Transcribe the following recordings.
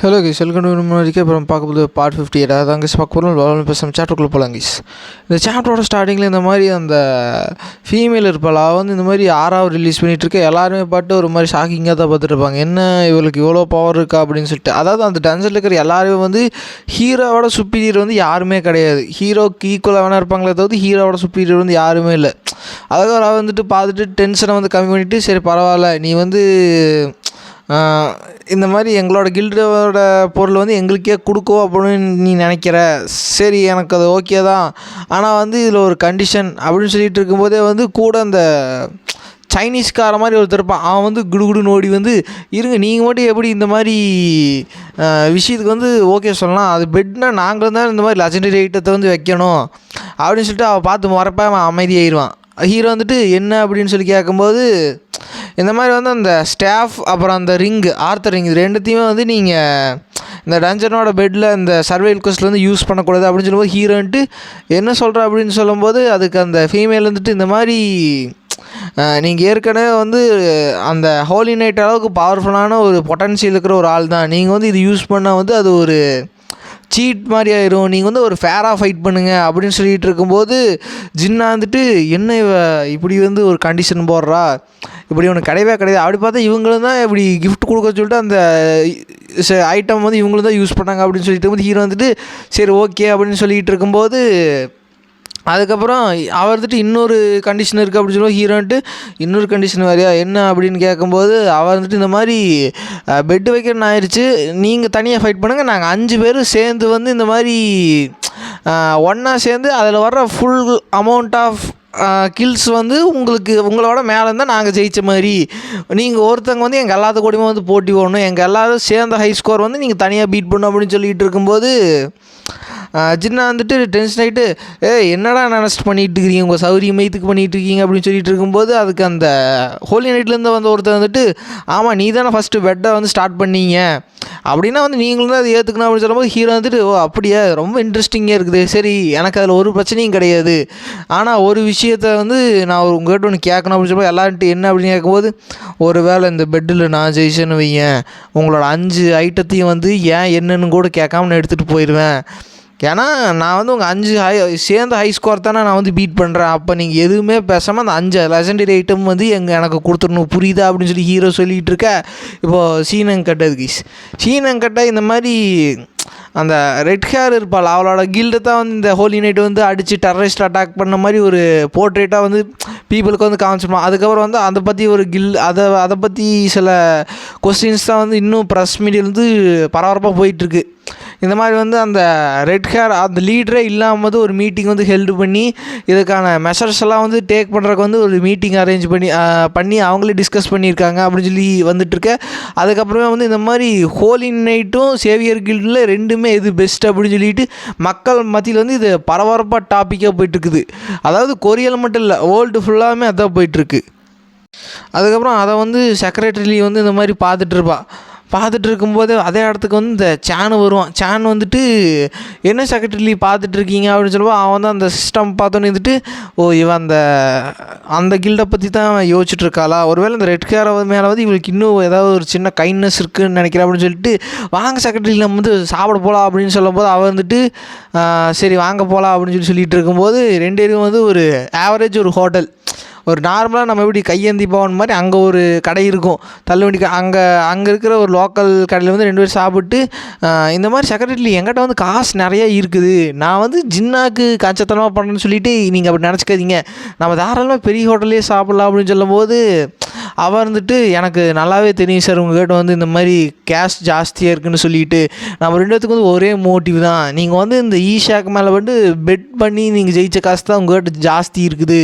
Hello guys welcome to வரைக்கும் அப்புறம் பார்க்கும்போது பார்ட் ஃபிஃப்டி எயிட் அதான் கைஸ் பார்க்க போகிறோம் லெவல் பேசுகிறோம் சாப்டருக்குள்ளே போகலாம் கைஸ் இந்த சாப்டரோட ஸ்டார்டிங்கில் இந்த மாதிரி அந்த ஃபீமேல் இருப்பாள்? அவள் வந்து இந்த மாதிரி ஆறாவது ரிலீஸ் பண்ணிகிட்டு இருக்க. எல்லாருமே பாட்டு ஒரு மாதிரி ஷாக்கிங்காக தான் பார்த்துட்ருப்பாங்க என்ன இவளுக்கு இவ்வளோ பவர் இருக்கா அப்படின்னு சொல்லிட்டு. அதாவது அந்த டன்ஸில் இருக்கிற எல்லாருமே வந்து ஹீரோவோட சுப்பீரியர் வந்து யாருமே கிடையாது. ஹீரோக்கு ஈக்குவலாக வேணா இருப்பாங்களே தவிர்த்து ஹீரோவோட சுப்பீரியர் வந்து யாருமே இல்லை. அதாவது அவள் வந்துட்டு பார்த்துட்டு டென்ஷனை வந்து கம்மி பண்ணிவிட்டு சரி பரவாயில்ல நீ வந்து இந்த மாதிரி எங்களோட கில்டோட பொருள் வந்து எங்களுக்கே கொடுக்கோ அப்படின்னு நீ நினைக்கிற? சரி எனக்கு அது ஓகே தான். ஆனால் வந்து இதில் ஒரு கண்டிஷன் அப்படின்னு சொல்லிட்டு இருக்கும்போதே வந்து கூட அந்த சைனீஸ்கார மாதிரி ஒருத்தர் இருப்பான். அவன் வந்து குடுகுடுன்னு ஓடி வந்து இருங்க நீங்கள் மட்டும் எப்படி இந்த மாதிரி விஷயத்துக்கு வந்து ஓகே சொல்லலாம். அது பெட்னா நாங்களும் தான் இந்த மாதிரி லெஜண்டரி ஐட்டத்தை வந்து வைக்கணும். அப்படின்னு சொல்லிட்டு அவள் பார்த்து முறப்ப அவன் அமைதியாயிருவான். ஹீரோ வந்துட்டு என்ன? அப்படின்னு சொல்லி கேட்கும்போது இந்த மாதிரி வந்து அந்த ஸ்டாஃப் அப்புறம் அந்த ரிங்கு ஆர்த்தர் ரிங் இது ரெண்டுத்தையுமே வந்து நீங்கள் இந்த டஞ்சனோட பெட்டில் இந்த சர்வைல் கொஸ்டில் வந்து யூஸ் பண்ணக்கூடாது அப்படின்னு சொல்லும்போது ஹீரோன்ட்டு என்ன சொல்கிற அப்படின்னு சொல்லும்போது அதுக்கு அந்த ஃபீமேல் வந்துட்டு இந்த மாதிரி நீங்கள் ஏற்கனவே வந்து அந்த ஹோலி நைட் அளவுக்கு பவர்ஃபுல்லான ஒரு பொட்டன்ஷியல் இருக்கிற ஒரு ஆள் தான் நீங்கள் வந்து இது யூஸ் பண்ணால் வந்து அது ஒரு சீட் மாதிரி ஆயிரும். நீங்கள் வந்து ஒரு ஃபேராக ஃபைட் பண்ணுங்க அப்படின்னு சொல்லிட்டு இருக்கும்போது ஜின்னா வந்துட்டு என்ன இவ இப்படி வந்து ஒரு கண்டிஷன் போடுறா? இப்படி ஒன்று கிடையவே கிடையாது. அப்படி பார்த்தா இவங்களும் தான் இப்படி கிஃப்ட் கொடுக்க சொல்லிட்டு அந்த ஐட்டம் வந்து இவங்களும் தான் யூஸ் பண்ணாங்க அப்படின்னு சொல்லிட்டு வந்து ஹீரோ வந்துட்டு சரி ஓகே அப்படின்னு சொல்லிகிட்டு இருக்கும்போது அதுக்கப்புறம் அவர் வந்துட்டு இன்னொரு கண்டிஷன் இருக்குது அப்படின்னு சொல்லுவோம் ஹீரோன்ட்டு இன்னொரு கண்டிஷன் வேறையா? என்ன அப்படின்னு கேட்கும்போது அவர் வந்துட்டு இந்த மாதிரி பெட்டு வைக்கணும்னு ஆயிடுச்சு நீங்கள் தனியாக ஃபைட் பண்ணுங்கள் நாங்கள் அஞ்சு பேரும் சேர்ந்து வந்து இந்த மாதிரி ஒன்றா சேர்ந்து அதில் வர்ற ஃபுல் அமௌண்ட் ஆஃப் கில்ஸ் வந்து உங்களுக்கு உங்களோட மேலே இருந்தால் நாங்கள் ஜெயித்த மாதிரி. நீங்கள் ஒருத்தங்க வந்து எங்கள் எல்லாத்து கூடயுமே வந்து போட்டி போடணும். எங்கள் எல்லோரும் சேர்ந்த ஹை ஸ்கோர் வந்து நீங்கள் தனியாக பீட் பண்ணணும் அப்படின்னு சொல்லிகிட்டு இருக்கும்போது ஜின்னா வந்துட்டு டென்ஷன் ஆகிட்டு ஏ என்னடா நினச்சிட்டு பண்ணிகிட்டு இருக்கிறீங்க உங்கள் சௌரிய மைத்துக்கு பண்ணிகிட்டு இருக்கீங்க அப்படின்னு சொல்லிட்டு இருக்கும்போது அதுக்கு அந்த ஹோலி நைட்லேருந்து வந்த ஒருத்தர் வந்துட்டு ஆமாம் நீ தானே ஃபஸ்ட்டு பெட்டை வந்து ஸ்டார்ட் பண்ணீங்க. அப்படின்னா வந்து நீங்களும் தான் அதை ஏற்றுக்கணும் அப்படின்னு சொல்லும்போது ஹீரோ வந்துட்டு ஓ அப்படியா? ரொம்ப இன்ட்ரெஸ்டிங்காக இருக்குது. சரி எனக்கு அதில் ஒரு பிரச்சனையும் கிடையாது. ஆனால் ஒரு விஷயத்த வந்து நான் ஒரு உங்கள்கிட்ட ஒன்று கேட்கணும் அப்படின்னு சொல்லும்போது எல்லார்ட்டு என்ன அப்படின்னு கேட்கும்போது ஒரு வேளை இந்த பெட்டில் நான் ஜெயிச்சேன்னு வையேன். உங்களோட அஞ்சு ஐட்டத்தையும் வந்து ஏன் என்னன்னு கூட கேட்காம நான் எடுத்துகிட்டு போயிடுவேன் ஏன்னா நான் வந்து உங்கள் அஞ்சு ஹை சேர்ந்த ஹை ஸ்கோர் தானே நான் வந்து பீட் பண்ணுறேன் அப்போ நீங்கள் எதுவுமே பேசாமல் அந்த அஞ்சு லெசண்டரி ஐட்டம் வந்து எங்கள் எனக்கு கொடுத்துடணும். புரியுதா? அப்படின்னு சொல்லி ஹீரோ சொல்லிகிட்டு இருக்க இப்போது சீனங்கட்டை கீஸ் சீனங்கட்டை இந்த மாதிரி அந்த ரெட் ஹேர் இருப்பாள். அவளோட கில்டு தான் வந்து இந்த ஹோலி நைட் வந்து அடித்து டெரரிஸ்ட் அட்டாக் பண்ண மாதிரி ஒரு போர்ட்ரேட்டாக வந்து பீப்புளுக்கு வந்து காமிச்சிருப்பான். அதுக்கப்புறம் வந்து அதை பற்றி ஒரு கில் அதை அதை பற்றி சில கொஸ்டின்ஸ் தான் வந்து இன்னும் ப்ரெஸ் மீடியா வந்து பரபரப்பாக போயிட்டுருக்கு இந்த மாதிரி வந்து அந்த ரெட் ஹேர் அந்த லீடரே இல்லாமல் வந்து ஒரு மீட்டிங் வந்து ஹெல்டு பண்ணி இதுக்கான மெஷர்ஸ் எல்லாம் வந்து டேக் பண்ணுறதுக்கு வந்து ஒரு மீட்டிங் அரேஞ்ச் பண்ணி பண்ணி அவங்களே டிஸ்கஸ் பண்ணியிருக்காங்க அப்படின்னு சொல்லி வந்துட்டுருக்க அதுக்கப்புறமே வந்து இந்த மாதிரி ஹோலி நைட்டும் சேவியர் கில்டில் ரெண்டுமே எது பெஸ்ட் அப்படின்னு சொல்லிட்டு மக்கள் மத்தியில் வந்து இது பரபரப்பாக டாப்பிக்காக போயிட்டுருக்குது அதாவது கொரியல் மட்டும் இல்லை வேர்ல்டு ஃபுல்லாமே அதான் போயிட்டுருக்கு அதுக்கப்புறம் அதை வந்து செக்ரட்டரி வந்து இந்த மாதிரி பார்த்துட்ருப்பா பார்த்துட்டு இருக்கும்போது அதே இடத்துக்கு வந்து இந்த சேனு வருவான் சேன் வந்துட்டு என்ன செக்ரட்டரி பார்த்துட்டு இருக்கீங்க அப்படின்னு சொல்லுவோம் அவன் தான் அந்த சிஸ்டம் பார்த்தோன்னே வந்துட்டு ஓ இவன் அந்த அந்த கில்டை பற்றி தான் யோசிச்சுட்டு இருக்காளா ஒருவேளை இந்த ரெட் கேரை மேலே வந்து இவளுக்கு இன்னும் ஏதாவது ஒரு சின்ன கைண்ட்னஸ் இருக்குதுன்னு நினைக்கிறேன் அப்படின்னு சொல்லிட்டு வாங்க செக்ரட்டரி நம்ம வந்து சாப்பிட போகலாம் அப்படின்னு சொல்லும்போது அவள் வந்துட்டு சரி வாங்க போகலாம் அப்படின்னு சொல்லி சொல்லிட்டு இருக்கும்போது ரெண்டு பேரும் வந்து ஒரு ஆவரேஜ் ஒரு ஹோட்டல் ஒரு நார்மலாக நம்ம எப்படி கையேந்தி பவன் மாதிரி அங்கே ஒரு கடை இருக்கும். தள்ளுவண்டி அங்கே அங்கே இருக்கிற ஒரு லோக்கல் கடையில் வந்து ரெண்டு பேரும் சாப்பிட்டு இந்த மாதிரி செக்ரட்டரி எங்கிட்ட வந்து காசு நிறைய இருக்குது. நான் வந்து ஜின்னாக்கு காய்ச்சத்தனமாக பண்ணுறேன்னு சொல்லிட்டு நீங்கள் அப்படி நினச்சிக்காதீங்க. நம்ம தாராளமாக பெரிய ஹோட்டல்லே சாப்பிட்லாம் அப்படின்னு சொல்லும்போது அவன் வந்துட்டு எனக்கு நல்லாவே தெரியும் சார் உங்கள்கிட்ட வந்து இந்த மாதிரி கேஷ் ஜாஸ்தியாக இருக்குன்னு சொல்லிட்டு. நம்ம ரெண்டு பேத்துக்கு வந்து ஒரே மோட்டிவ் தான். நீங்கள் வந்து இந்த ஈஷாக்கு மேலே வந்து பெட் பண்ணி நீங்கள் ஜெயித்த காசு தான் உங்கள்கிட்ட ஜாஸ்தி இருக்குது.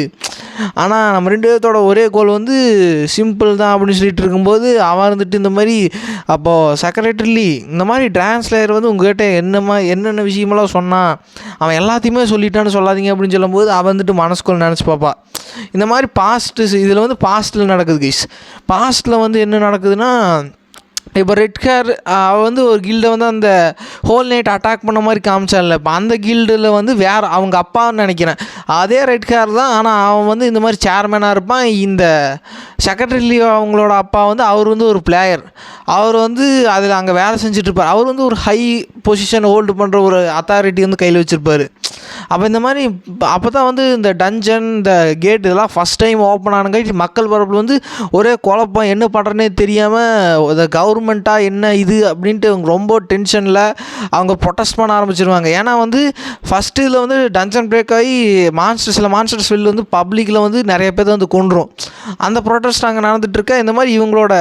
ஆனால் நம்ம ரெண்டு பேர்த்தோட ஒரே கோல் வந்து சிம்பிள் தான் அப்படின்னு சொல்லிட்டு இருக்கும்போது அவன் இருந்துட்டு இந்த மாதிரி அப்போது செக்ரட்டரி இந்த மாதிரி டிரான்ஸ்லேயர் வந்து உங்ககிட்ட என்னமா என்னென்ன விஷயமெல்லாம் சொன்னான் அவன் எல்லாத்தையுமே சொல்லிட்டான்னு சொல்லாதீங்க அப்படின்னு சொல்லும்போது அவன் வந்துட்டு மனசுக்குள்ள நினச்சி பார்ப்பா. இந்த மாதிரி பாஸ்ட்டு இதில் வந்து பாஸ்ட்டில் நடக்குது கைஸ் பாஸ்ட்டில் வந்து என்ன நடக்குதுன்னா இப்போ ரெட் ஹேர் வந்து ஒரு கில்டை வந்து அந்த ஹோல் நைட் அட்டாக் பண்ண மாதிரி காமிச்சான்ல. இப்போ அந்த கில்டில் வந்து வேறு அவங்க அப்பான்னு நினைக்கிறேன். அதே ரெட் ஹேர் தான். ஆனால் அவன் வந்து இந்த மாதிரி சேர்மேனாக இருப்பான். இந்த செக்ரட்டரி அவங்களோட அப்பா வந்து அவர் வந்து ஒரு பிளேயர் அவர் வந்து அதில் அங்கே வேலை செஞ்சுட்டு அவர் வந்து ஒரு ஹை பொசிஷன் ஹோல்டு பண்ணுற ஒரு அத்தாரிட்டி வந்து கையில் வச்சுருப்பார். அப்போ இந்த மாதிரி அப்போ தான் வந்து இந்த டஞ்சன் இந்த கேட் இதெல்லாம் ஃபஸ்ட் டைம் ஓப்பன் ஆனங்காட்டி மக்கள் பரப்பில் வந்து ஒரே குழப்பம் என்ன பண்ணுறனே தெரியாமல் இந்த கவர்மெண்ட்டாக என்ன இது அப்படின்ட்டு அவங்க ரொம்ப டென்ஷனில் அவங்க ப்ரொட்டஸ்ட் பண்ண ஆரம்பிச்சிருவாங்க. ஏன்னா வந்து ஃபஸ்ட்டு இதில் வந்து டஞ்சன் பிரேக் ஆகி மான்ஸ்டர் சில மான்ஸ்டர்ஸ் வெளில வந்து பப்ளிக்கில் வந்து நிறைய பேர் வந்து கொண்டுரும் அந்த ப்ரொட்டஸ்ட் அங்கே நடந்துகிட்ருக்க இந்த மாதிரி இவங்களோட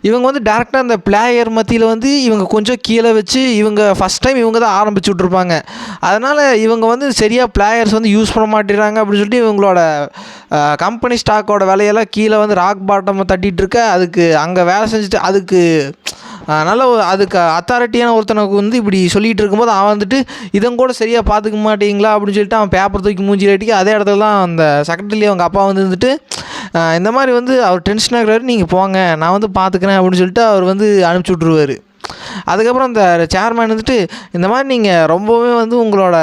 இவங்க வந்து டேரெக்டாக அந்த பிளேயர் மத்தியில் வந்து இவங்க கொஞ்சம் கீழே வச்சு இவங்க ஃபஸ்ட் டைம் இவங்க தான் ஆரம்பிச்சு விட்ருப்பாங்க அதனால் இவங்க வந்து சரியாக பிளேயர்ஸ் வந்து யூஸ் பண்ண மாட்டேறாங்க அப்படின்னு சொல்லிட்டு இவங்களோட கம்பெனி ஸ்டாக்கோட விலையெல்லாம் கீழே வந்து ராக் பாட்டம் தட்டிகிட்டு இருக்க அதுக்கு அங்கே வேலை செஞ்சுட்டு அதுக்கு நல்ல அதுக்கு அத்தாரிட்டியான ஒருத்தனுக்கு வந்து இப்படி சொல்லிகிட்டு இருக்கும்போது அவன் வந்துட்டு இதன் கூட சரியாக பார்த்துக்க மாட்டீங்களா? அப்படின்னு சொல்லிட்டு அவன் பேப்பர் தூக்கி மூஞ்சி அடிக்க அதே இடத்துல தான் அந்த செக்ரட்டரி அவங்க அப்பா வந்து இருந்துட்டு இந்த மாதிரி வந்து அவர் டென்ஷன் ஆகுறாரு நீங்கள் போங்க நான் வந்து பார்த்துக்கிறேன் அப்படின்னு சொல்லிட்டு அவர் வந்து அனுப்பிச்சி விட்ருவாரு அதுக்கப்புறம் அந்த சேர்மேன் வந்துட்டு இந்த மாதிரி நீங்கள் ரொம்பவுமே வந்து உங்களோட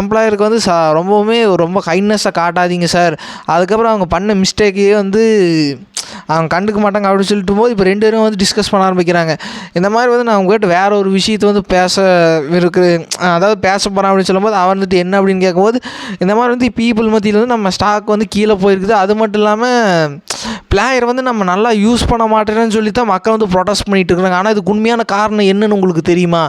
எம்ப்ளாயருக்கு வந்து சா ரொம்பவுமே ரொம்ப கைண்ட்னஸை காட்டாதீங்க சார் அதுக்கப்புறம் அவங்க பண்ண மிஸ்டேக்கையே வந்து அவங்க கண்டுக்க மாட்டாங்க அப்படின்னு சொல்லிட்டு போது இப்போ ரெண்டு பேரும் வந்து டிஸ்கஸ் பண்ண ஆரம்பிக்கிறாங்க. இந்த மாதிரி வந்து நான் உங்ககிட்ட வேற ஒரு விஷயத்தை வந்து பேச இருக்கு அதாவது பேச போகிறேன் அப்படின்னு சொல்லும்போது அவன் வந்துட்டு என்ன அப்படின்னு கேட்கும்போது இந்த மாதிரி வந்து பீப்புள் மத்தியில் வந்து நம்ம ஸ்டாக் வந்து கீழே போயிருக்குது. அது மட்டும் இல்லாமல் பிளேயர் வந்து நம்ம நல்லா யூஸ் பண்ண மாட்டேறேன்னு சொல்லி தான் மக்கள் வந்து ப்ரொடெஸ்ட் பண்ணிட்டு இருக்காங்க ஆனால் இதுக்கு உண்மையான காரணம் என்னன்னு உங்களுக்கு தெரியுமா?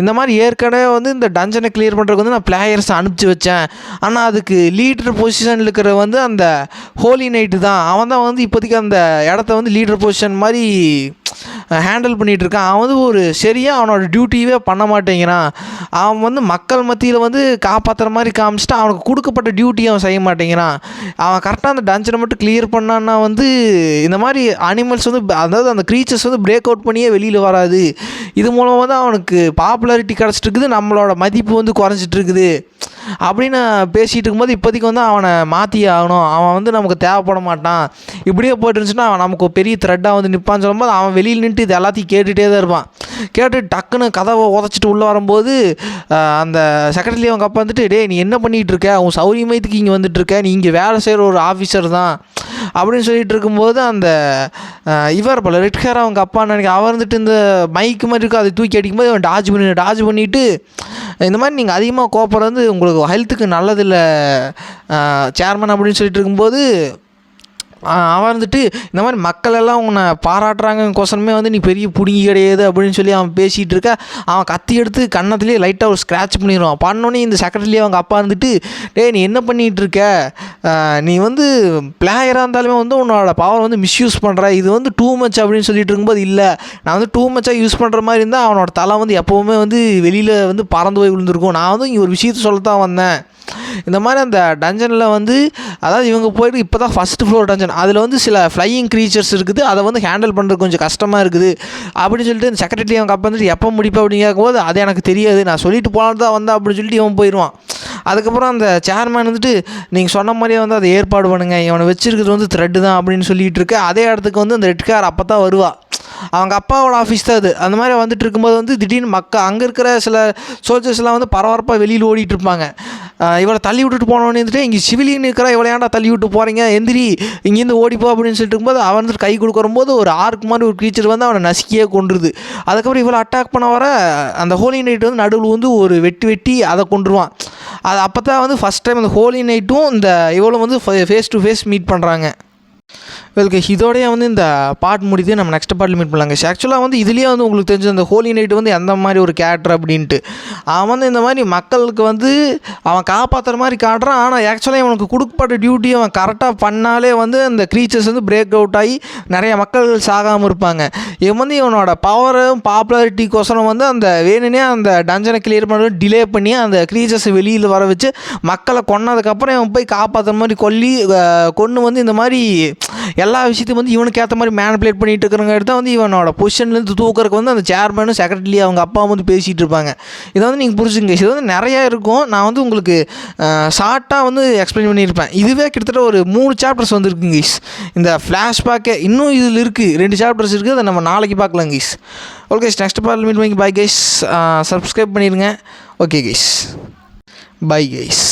இந்த மாதிரி ஏற்கனவே வந்து இந்த டஞ்சனை கிளியர் பண்ணுறதுக்கு வந்து நான் பிளேயர்ஸ் அனுப்பிச்சி வச்சேன். ஆனால் அதுக்கு லீடர் பொசிஷனில் இருக்கிற வந்து அந்த ஹோலி நைட்டு தான். அவன் தான் வந்து இப்போதைக்கு அந்த இடத்த வந்து லீடர் பொசிஷன் மாதிரி ஹேண்டில் பண்ணிகிட்டு இருக்கான். அவன் வந்து ஒரு சரியாக அவனோட டியூட்டியவே பண்ண மாட்டேங்கிறான். அவன் வந்து மக்கள் மத்தியில் வந்து காப்பாற்றுற மாதிரி காமிச்சிட்டு அவனுக்கு கொடுக்கப்பட்ட டியூட்டி அவன் செய்ய மாட்டேங்கிறான். அவன் கரெக்டாக அந்த டஞ்சனை மட்டும் கிளியர் பண்ணான்னா வந்து இந்த மாதிரி அனிமல்ஸ் வந்து அதாவது அந்த க்ரீச்சர்ஸ் வந்து பிரேக் அவுட் பண்ணியே வெளியில் வராது. இது மூலமாக தான் அவனுக்கு பாப்புலாரிட்டி கிடச்சிட்டு இருக்குது. நம்மளோட மதிப்பு வந்து குறைஞ்சிட்டு இருக்குது. அப்படின்னு பேசிகிட்டு இருக்கும்போது இப்போதைக்கு வந்து அவனை மாற்றி ஆகணும். அவன் வந்து நமக்கு தேவைப்பட மாட்டான். இப்படியே போயிட்டு இருந்துச்சுன்னா அவன் நமக்கு ஒரு பெரிய த்ரெட்டாக வந்து நிற்பான்னு சொல்லும்போது அவன் வெளியில் நின்று இது எல்லாத்தையும் கேட்டுகிட்டே தான் இருப்பான். கேட்டு டக்குன்னு கதவை உதச்சிட்டு உள்ளே வரும்போது அந்த செக்ரட்டரி அவங்க அப்பா வந்துட்டு டேய் நீ என்ன பண்ணிகிட்டு இருக்க? உன் சௌரியமயத்துக்கு இங்கே வந்துட்டு இருக்க? நீ இங்கே வேலை செய்கிற ஒரு ஆஃபீஸர் தான். அப்படின்னு சொல்லிட்டு இருக்கும்போது அந்த இவர் போல ரெட் ஹேர் அவங்க அப்பா நினைக்க அவர் வந்துட்டு இந்த மைக்கு மாதிரி இருக்கும் அதை தூக்கி அடிக்கும்போது அவன் டாஜ் பண்ணி டாஜ் பண்ணிவிட்டு இந்த மாதிரி நீங்கள் அதிகமாக கோப்பர் உங்களுக்கு ஹெல்த்துக்கு நல்லதில்லை சேர்மன் அப்படின்னு சொல்லிட்டு இருக்கும்போது அவன் வந்துட்டு இந்த மாதிரி மக்கள் எல்லாம் உன்னை பாராட்டுறாங்கக்கோசரமே வந்து நீ பெரிய பிடுங்கி கிடையாது அப்படின்னு சொல்லி அவன் பேசிகிட்டு இருக்க. அவன் கத்தி எடுத்து கன்னத்துலேயே லைட்டாக ஒரு ஸ்க்ராட்ச் பண்ணிடுவான். பண்ணோன்னே இந்த செக்ரட்டரி அவங்க அப்பா இருந்துட்டு டே நீ என்ன பண்ணிகிட்டு இருக்க? நீ வந்து பிளேயராக இருந்தாலுமே வந்து உன்னோட பவர் வந்து மிஸ்யூஸ் பண்ணுற இது வந்து டூ மச் அப்படின்னு சொல்லிட்டு இருக்கும்போது இல்லை. நான் வந்து டூ மச்சாக யூஸ் பண்ணுற மாதிரி இருந்தால் அவனோட தலை வந்து எப்போவுமே வந்து வெளியில் வந்து பறந்து போய் விழுந்திருக்கும். நான் வந்து இங்கே ஒரு விஷயத்த சொல்ல தான் வந்தேன். இந்த மாதிரி அந்த டஞ்சனில் வந்து அதாவது இவங்க போயிட்டு இப்போ தான் ஃபஸ்ட் ஃப்ளோர் டஞ்சன் அதில் வந்து சில ஃப்ளையிங் க்ரீச்சர்ஸ் இருக்குது. அதை வந்து ஹேண்டில் பண்ணுறது கொஞ்சம் கஷ்டமாக இருக்குது. அப்படின்னு சொல்லிட்டு இந்த செக்ரட்டரி அவங்க அப்போ வந்துட்டு எப்போ முடிப்பா? அப்படின்னு கேட்கும்போது அது எனக்கு தெரியாது. நான் சொல்லிட்டு போனாலும் தான் வந்தேன் அப்படின்னு சொல்லிட்டு இவன் போயிடுவான். அதுக்கப்புறம் அந்த சேர்மேன் வந்துட்டு நீங்கள் சொன்ன மாதிரியே வந்து அதை ஏற்பாடு பண்ணுங்க. இவனை வச்சிருக்கிறது வந்து த்ரெட்டு தான் அப்படின்னு சொல்லிகிட்டு இருக்க. அதே இடத்துக்கு வந்து அந்த ரெட் கார் அப்போ தான் வருவாள் அவங்க அப்பாவோட ஆஃபீஸ் தான் அது. அந்த மாதிரி வந்துட்டு இருக்கும்போது வந்து திடீர்னு மக்கள் அங்கே இருக்கிற சில சோல்ஜர்ஸ்லாம் வந்து பரபரப்பாக வெளியில் ஓடிட்டு இருப்பாங்க. இவளை தள்ளி விட்டுட்டு போனோன்னு வந்துட்டு இங்கே சிவிலியன் இருக்கிற இவளை ஏன்டா தள்ளி விட்டு போகிறீங்க எந்திரி இங்கேருந்து ஓடிப்போ அப்படின்னு சொல்லிட்டு இருக்கும்போது அவன் வந்துட்டு கை கொடுக்குறம்போது ஒரு ஆர்க் மாதிரி ஒரு க்ரீச்சர் வந்து அவனை நசுக்கியே கொண்டுருது அதுக்கப்புறம் இவளை அட்டாக் பண்ண வர அந்த ஹோலி நைட் வந்து நடுவில் வந்து ஒரு வெட்டி வெட்டி அதை கொண்டுருவான் அது அப்போ தான் வந்து ஃபஸ்ட் டைம் அந்த ஹோலி நைட்டும் இந்த இவளும் வந்து ஃபேஸ் டு ஃபேஸ் மீட் பண்ணுறாங்க வெல்கு இதோடய வந்து இந்த பாட் முடித்து நம்ம நெக்ஸ்ட் பார்ட்டில் மீட் பண்ணலாங்க ஆக்சுவலாக வந்து இதுலேயே வந்து உங்களுக்கு தெரிஞ்ச அந்த ஹோலி நைட் வந்து எந்த மாதிரி ஒரு கேரக்டர் அப்படின்ட்டு. அவன் வந்து இந்த மாதிரி மக்களுக்கு வந்து அவன் காப்பாற்றுற மாதிரி காட்டுறான். ஆனால் ஆக்சுவலாக இவனுக்கு கொடுக்கப்பட்ட டியூட்டி அவன் கரெக்டாக பண்ணாலே வந்து அந்த க்ரீச்சர்ஸ் வந்து பிரேக் அவுட் ஆகி நிறைய மக்கள் சாகாமல் இருப்பாங்க. இவன் வந்து இவனோட பவரும் பாப்புலாரிட்டிக்கோசரம் வந்து அந்த வேணுனே அந்த டஞ்சனை கிளியர் பண்ணுறது டிலே பண்ணி அந்த க்ரீச்சர்ஸை வெளியில் வர வச்சு மக்களை கொன்னதுக்கப்புறம் இவன் போய் காப்பாற்றுற மாதிரி கொல்லி கொன்று வந்து இந்த மாதிரி எல்லா விஷயத்தையும் வந்து இவனுக்கு ஏற்ற மாதிரி மேனிப்புலேட் பண்ணிட்டு இருக்கிறவங்க தான் வந்து இவனோட பொசிஷன்லேருந்து தூக்கிறதுக்கு வந்து அந்த சேர்மேனும் செக்ரட்டரி அவங்க அப்பா வந்து பேசிகிட்டு இருப்பாங்க. இதை வந்து நீங்கள் புரிஞ்சுங்க இது வந்து நிறையா இருக்கும். நான் வந்து உங்களுக்கு ஷார்ட்டாக வந்து எக்ஸ்பிளைன் பண்ணியிருப்பேன். இதுவே கிட்டத்தட்ட ஒரு மூணு சாப்டர்ஸ் வந்துருக்குங்க கீஸ் இந்த ஃப்ளாஷ்பேக்கே இன்னும் இதில் இருக்குது ரெண்டு சாப்டர்ஸ் இருக்குது அதை நம்ம நாளைக்கு பார்க்கலாம் guys okay next part meet வாங்கி பாய் கைஸ் சப்ஸ்கிரைப் பண்ணிடுங்க. Okay guys bye guys